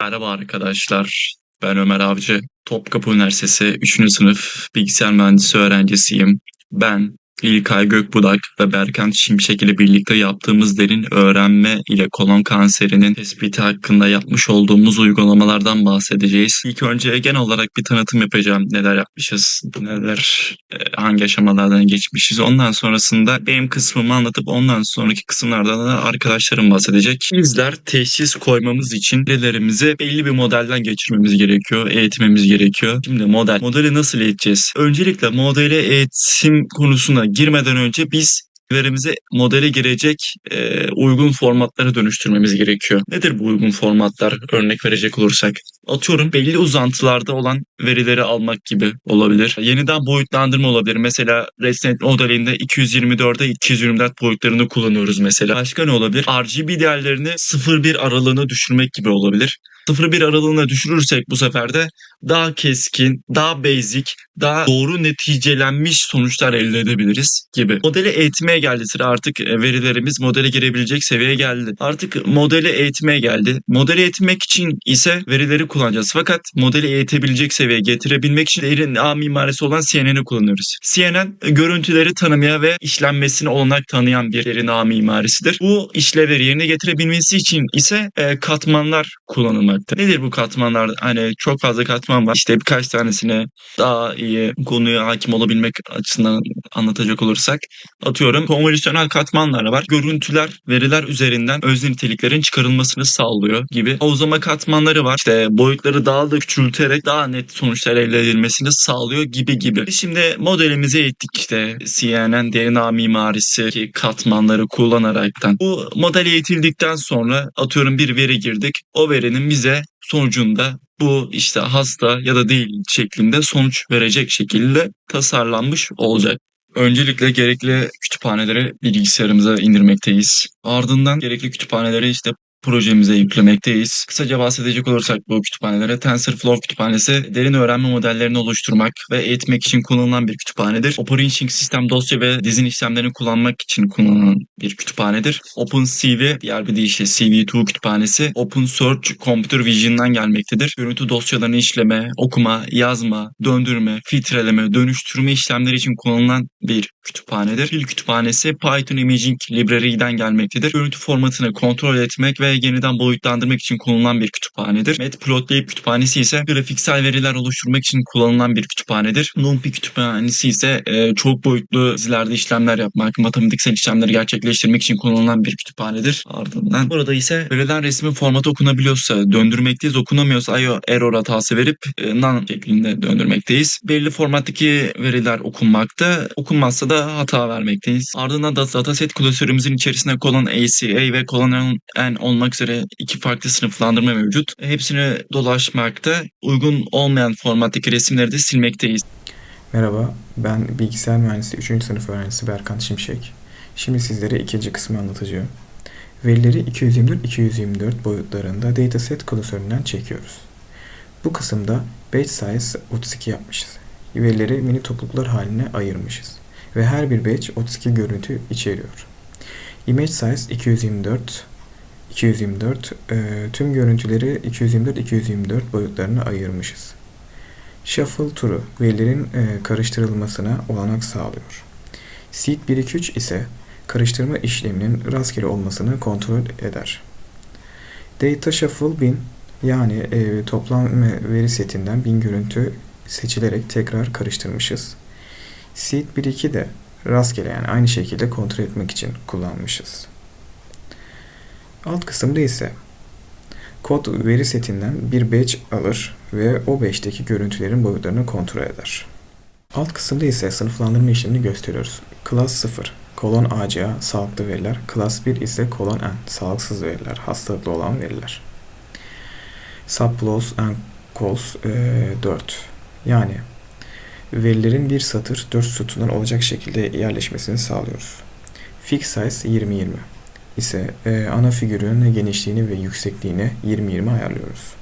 Merhaba arkadaşlar. Ben Ömer Avcı. Topkapı Üniversitesi 3. sınıf bilgisayar mühendisi öğrencisiyim. Ben İlkay Gökbudak ve Berkant Şimşek ile birlikte yaptığımız derin öğrenme ile kolon kanserinin tespiti hakkında yapmış olduğumuz uygulamalardan bahsedeceğiz. İlk önce genel olarak bir tanıtım yapacağım. Neler yapmışız, neler, e, hangi aşamalardan geçmişiz. Ondan sonrasında benim kısmımı anlatıp ondan sonraki kısımlardan da arkadaşlarım bahsedecek. Bizler teşhis koymamız için verilerimizi belli bir modelden geçirmemiz gerekiyor, eğitmemiz gerekiyor. Şimdi model, modeli nasıl eğiteceğiz? Öncelikle modeli eğitim konusuna girmeden önce biz verimizi modele girecek e, uygun formatlara dönüştürmemiz gerekiyor. Nedir bu uygun formatlar? Örnek verecek olursak. Atıyorum belli uzantılarda olan verileri almak gibi olabilir. Yeniden boyutlandırma olabilir. Mesela ResNet modelinde 224'e 224 boyutlarını kullanıyoruz mesela. Başka ne olabilir? RGB değerlerini 0-1 aralığına düşürmek gibi olabilir. 0-1 aralığına düşürürsek bu sefer de daha keskin, daha basic, daha doğru neticelenmiş sonuçlar elde edebiliriz gibi. Modeli eğitmeye geldi sıra artık e, verilerimiz modele girebilecek seviyeye geldi. Artık modeli eğitmeye geldi. Modeli eğitmek için ise verileri kullanacağız. Fakat modeli eğitebilecek seviyeye getirebilmek için derin ağ mimarisi olan CNN'i kullanıyoruz. CNN e, görüntüleri tanımaya ve işlenmesine olanak tanıyan bir derin ağ mimarisidir. Bu işlevleri yerine getirebilmesi için ise e, katmanlar kullanılmakta. Nedir bu katmanlar? Hani çok fazla katman var. İşte birkaç tanesini daha iyi konuya hakim olabilmek açısından anlatacak olursak atıyorum konvolüsyonel katmanlar var. Görüntüler, veriler üzerinden özne niteliklerin çıkarılmasını sağlıyor gibi. Havuzlama katmanları var. İşte boyutları daha da küçülterek daha net sonuçlar elde edilmesini sağlıyor gibi gibi. Şimdi modelimizi eğittik işte CNN DNA mimarisi ki katmanları kullanaraktan. Bu model eğitildikten sonra atıyorum bir veri girdik. O verinin bize sonucunda bu işte hasta ya da değil şeklinde sonuç verecek şekilde tasarlanmış olacak. Öncelikle gerekli kütüphaneleri bilgisayarımıza indirmekteyiz. Ardından gerekli kütüphaneleri işte projemize yüklemekteyiz. Kısaca bahsedecek olursak bu kütüphanelere TensorFlow kütüphanesi derin öğrenme modellerini oluşturmak ve eğitmek için kullanılan bir kütüphanedir. Operating System dosya ve dizin işlemlerini kullanmak için kullanılan bir kütüphanedir. OpenCV diğer bir deyişle CV2 kütüphanesi Open Search Computer Vision'dan gelmektedir. Görüntü dosyalarını işleme, okuma, yazma, döndürme, filtreleme, dönüştürme işlemleri için kullanılan bir kütüphanedir. Fil kütüphanesi Python Imaging Library'den gelmektedir. Görüntü formatını kontrol etmek ve yeniden boyutlandırmak için kullanılan bir kütüphanedir. Matplotlib kütüphanesi ise grafiksel veriler oluşturmak için kullanılan bir kütüphanedir. NumPy kütüphanesi ise e, çok boyutlu dizilerde işlemler yapmak, matematiksel işlemleri gerçekleştirmek için kullanılan bir kütüphanedir. Ardından burada ise verilen resmin formatı okunabiliyorsa döndürmekteyiz, okunamıyorsa IO error hatası verip e, non şeklinde döndürmekteyiz. Belli formattaki veriler okunmakta, okunmazsa da hata vermekteyiz. Ardından da dataset klasörümüzün içerisinde colon ACA ve colon N olmak üzere iki farklı sınıflandırma mevcut. Hepsini dolaşmakta. Uygun olmayan formattaki resimleri de silmekteyiz. Merhaba, ben bilgisayar mühendisi 3. sınıf öğrencisi Berkant Şimşek. Şimdi sizlere ikinci kısmı anlatacağım. Verileri 224-224 boyutlarında dataset klasöründen çekiyoruz. Bu kısımda batch size 32 yapmışız. Verileri mini topluluklar haline ayırmışız. Ve her bir batch 32 görüntü içeriyor. Image size 224 224 e, tüm görüntüleri 224-224 boyutlarına ayırmışız. Shuffle turu verilerin e, karıştırılmasına olanak sağlıyor. Seed 123 ise karıştırma işleminin rastgele olmasını kontrol eder. Data Shuffle 1000 yani e, toplam veri setinden 1000 görüntü seçilerek tekrar karıştırmışız. Seed 1.2 de rastgele yani aynı şekilde kontrol etmek için kullanmışız. Alt kısımda ise kod veri setinden bir batch alır ve o batch'teki görüntülerin boyutlarını kontrol eder. Alt kısımda ise sınıflandırma işlemini gösteriyoruz. Class 0 kolon ACA sağlıklı veriler, Class 1 ise kolon N sağlıksız veriler, hastalıklı olan veriler. Subclause and calls e, 4 yani verilerin bir satır 4 sütundan olacak şekilde yerleşmesini sağlıyoruz. Fix size 20-20 ise e, ana figürün genişliğini ve yüksekliğini 20-20 ayarlıyoruz.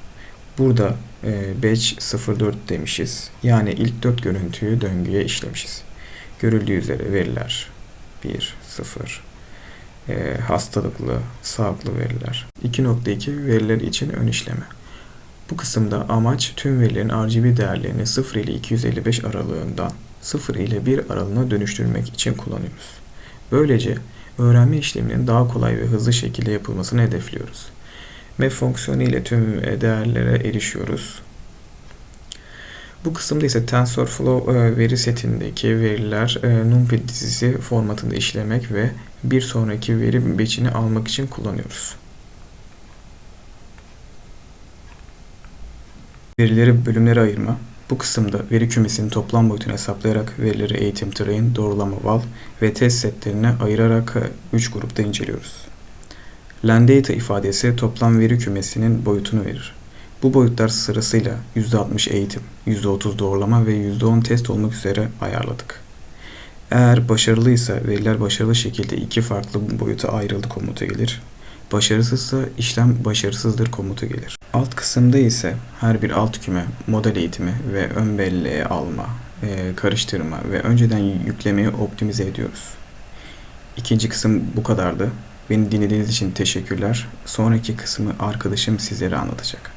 Burada e, batch 04 demişiz. Yani ilk 4 görüntüyü döngüye işlemişiz. Görüldüğü üzere veriler 1, 0, e, hastalıklı, sağlıklı veriler. 2.2 veriler için ön işleme. Bu kısımda amaç tüm verilerin RGB değerlerini 0 ile 255 aralığından 0 ile 1 aralığına dönüştürmek için kullanıyoruz. Böylece öğrenme işleminin daha kolay ve hızlı şekilde yapılmasını hedefliyoruz. Map fonksiyonu ile tüm e, değerlere erişiyoruz. Bu kısımda ise TensorFlow e, veri setindeki veriler e, NumPy dizisi formatında işlemek ve bir sonraki veri beçini almak için kullanıyoruz. Verileri bölümlere ayırma. Bu kısımda veri kümesinin toplam boyutunu hesaplayarak verileri eğitim, train, doğrulama, val ve test setlerine ayırarak 3 grupta inceliyoruz. LenData ifadesi toplam veri kümesinin boyutunu verir. Bu boyutlar sırasıyla %60 eğitim, %30 doğrulama ve %10 test olmak üzere ayarladık. Eğer başarılıysa veriler başarılı şekilde iki farklı boyuta ayrıldı komutu gelir. Başarısızsa işlem başarısızdır komutu gelir. Alt kısımda ise her bir alt küme, model eğitimi ve ön belleğe alma, e, karıştırma ve önceden yüklemeyi optimize ediyoruz. İkinci kısım bu kadardı. Beni dinlediğiniz için teşekkürler. Sonraki kısmı arkadaşım sizlere anlatacak.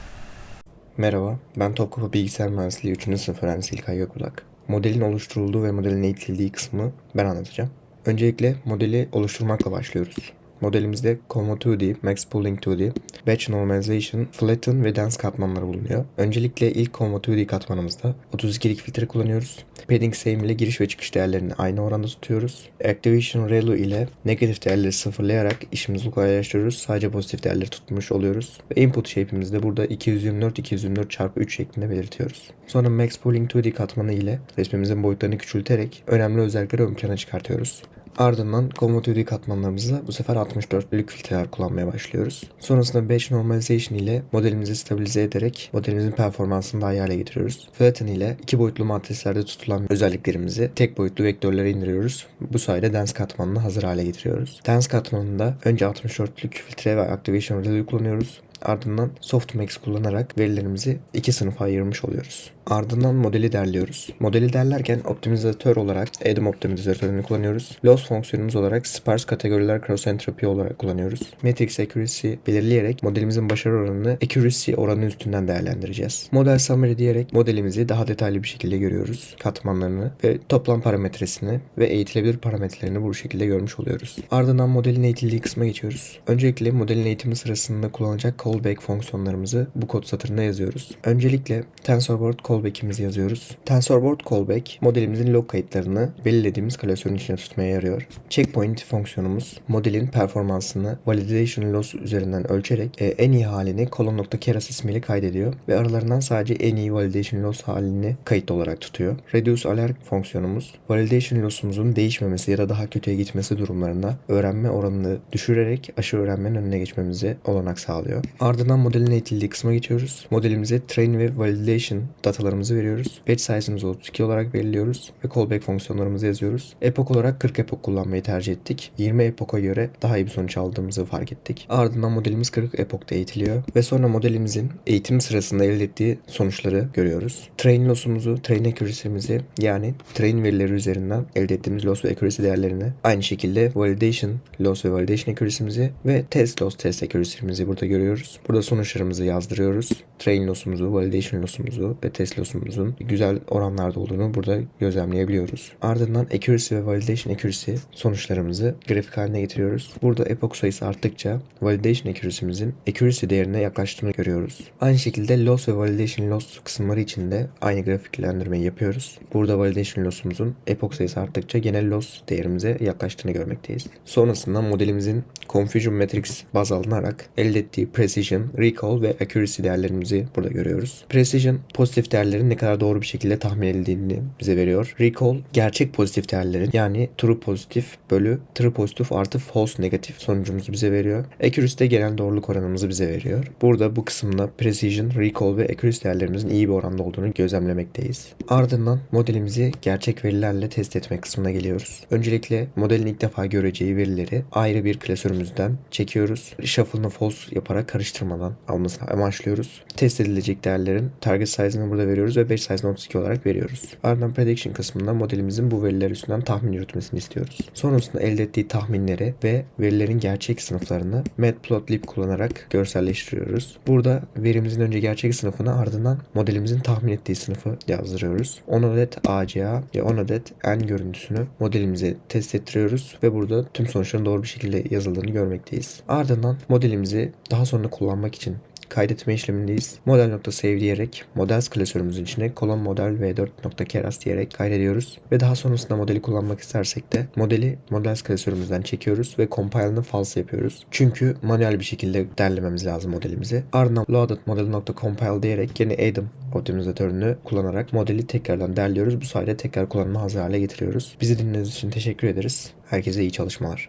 Merhaba, ben Topkapı Bilgisayar Mühendisliği 3. sınıf öğrencisi İlkay Gökbudak. Modelin oluşturulduğu ve modelin eğitildiği kısmı ben anlatacağım. Öncelikle modeli oluşturmakla başlıyoruz. Modelimizde Convo 2D, Max Pooling 2D, Batch Normalization, Flatten ve Dense katmanları bulunuyor. Öncelikle ilk Convo 2D katmanımızda 32'lik filtre kullanıyoruz. Padding same ile giriş ve çıkış değerlerini aynı oranda tutuyoruz. Activation Relu ile negatif değerleri sıfırlayarak işimizi kolaylaştırıyoruz. Sadece pozitif değerleri tutmuş oluyoruz. Ve input shape'imizi de burada 224 224 çarpı 3 şeklinde belirtiyoruz. Sonra Max Pooling 2D katmanı ile resmimizin boyutlarını küçülterek önemli özellikleri ön plana çıkartıyoruz. Ardından 2D katmanlarımızda bu sefer 64'lük filtreler kullanmaya başlıyoruz. Sonrasında Batch Normalization ile modelimizi stabilize ederek modelimizin performansını daha iyi hale getiriyoruz. Flatten ile iki boyutlu matrislerde tutulan özelliklerimizi tek boyutlu vektörlere indiriyoruz. Bu sayede Dense katmanını hazır hale getiriyoruz. Dense katmanında önce 64'lük filtre ve Activation Relay kullanıyoruz. Ardından Softmax kullanarak verilerimizi iki sınıfa ayırmış oluyoruz. Ardından modeli derliyoruz. Modeli derlerken optimizatör olarak Adam optimizatörünü kullanıyoruz. Loss fonksiyonumuz olarak sparse kategoriler cross entropy olarak kullanıyoruz. Matrix accuracy belirleyerek modelimizin başarı oranını accuracy oranı üstünden değerlendireceğiz. Model summary diyerek modelimizi daha detaylı bir şekilde görüyoruz. Katmanlarını ve toplam parametresini ve eğitilebilir parametrelerini bu şekilde görmüş oluyoruz. Ardından modelin eğitildiği kısma geçiyoruz. Öncelikle modelin eğitimi sırasında kullanılacak callback fonksiyonlarımızı bu kod satırına yazıyoruz. Öncelikle TensorBoard callback'imizi yazıyoruz. TensorBoard callback modelimizin log kayıtlarını belirlediğimiz klasörün içine tutmaya yarıyor. Checkpoint fonksiyonumuz modelin performansını validation loss üzerinden ölçerek e, en iyi halini colon.keras ismiyle kaydediyor ve aralarından sadece en iyi validation loss halini kayıt olarak tutuyor. Reduce alert fonksiyonumuz validation loss'umuzun değişmemesi ya da daha kötüye gitmesi durumlarında öğrenme oranını düşürerek aşırı öğrenmenin önüne geçmemize olanak sağlıyor. Ardından modelin eğitildiği kısma geçiyoruz. Modelimize train ve validation datalarımızı veriyoruz. Batch size'ımızı 32 olarak belirliyoruz ve callback fonksiyonlarımızı yazıyoruz. Epoch olarak 40 epoch kullanmayı tercih ettik. 20 epoch'a göre daha iyi bir sonuç aldığımızı fark ettik. Ardından modelimiz 40 epoch'ta eğitiliyor ve sonra modelimizin eğitim sırasında elde ettiği sonuçları görüyoruz. Train loss'umuzu, train accuracy'mizi yani train verileri üzerinden elde ettiğimiz loss ve accuracy değerlerini aynı şekilde validation loss ve validation accuracy'mizi ve test loss test accuracy'mizi burada görüyoruz. Burada sonuçlarımızı yazdırıyoruz. Train loss'umuzu, validation loss'umuzu ve test loss'umuzun güzel oranlarda olduğunu burada gözlemleyebiliyoruz. Ardından accuracy ve validation accuracy sonuçlarımızı grafik haline getiriyoruz. Burada epoch sayısı arttıkça validation accuracy'mizin accuracy değerine yaklaştığını görüyoruz. Aynı şekilde loss ve validation loss kısımları için de aynı grafiklendirmeyi yapıyoruz. Burada validation loss'umuzun epoch sayısı arttıkça genel loss değerimize yaklaştığını görmekteyiz. Sonrasında modelimizin confusion matrix baz alınarak elde ettiği precision, recall ve accuracy değerlerimizi burada görüyoruz. Precision pozitif değerlerin ne kadar doğru bir şekilde tahmin edildiğini bize veriyor. Recall gerçek pozitif değerlerin yani true pozitif bölü true pozitif artı false negatif sonucumuzu bize veriyor. Accuracy de genel doğruluk oranımızı bize veriyor. Burada bu kısımda precision, recall ve accuracy değerlerimizin iyi bir oranda olduğunu gözlemlemekteyiz. Ardından modelimizi gerçek verilerle test etme kısmına geliyoruz. Öncelikle modelin ilk defa göreceği verileri ayrı bir klasörümüzden çekiyoruz. Shuffle'ını false yaparak karıştırmadan almasını amaçlıyoruz. Test edilecek değerlerin target size'ını burada veriyoruz ve batch size 32 olarak veriyoruz. Ardından prediction kısmında modelimizin bu veriler üstünden tahmin yürütmesini istiyoruz. Sonrasında elde ettiği tahminleri ve verilerin gerçek sınıflarını matplotlib kullanarak görselleştiriyoruz. Burada verimizin önce gerçek sınıfını ardından modelimizin tahmin ettiği sınıfı yazdırıyoruz. 10 adet ACA ve 10 adet N görüntüsünü modelimize test ettiriyoruz ve burada tüm sonuçların doğru bir şekilde yazıldığını görmekteyiz. Ardından modelimizi daha sonra kullanmak için kaydetme işlemindeyiz. Model.save diyerek models klasörümüzün içine kolon model v4.keras diyerek kaydediyoruz. Ve daha sonrasında modeli kullanmak istersek de modeli models klasörümüzden çekiyoruz ve compile'ını false yapıyoruz. Çünkü manuel bir şekilde derlememiz lazım modelimizi. Ardından loaded.model.compile diyerek yine Adam optimizatörünü kullanarak modeli tekrardan derliyoruz. Bu sayede tekrar kullanıma hazır hale getiriyoruz. Bizi dinlediğiniz için teşekkür ederiz. Herkese iyi çalışmalar.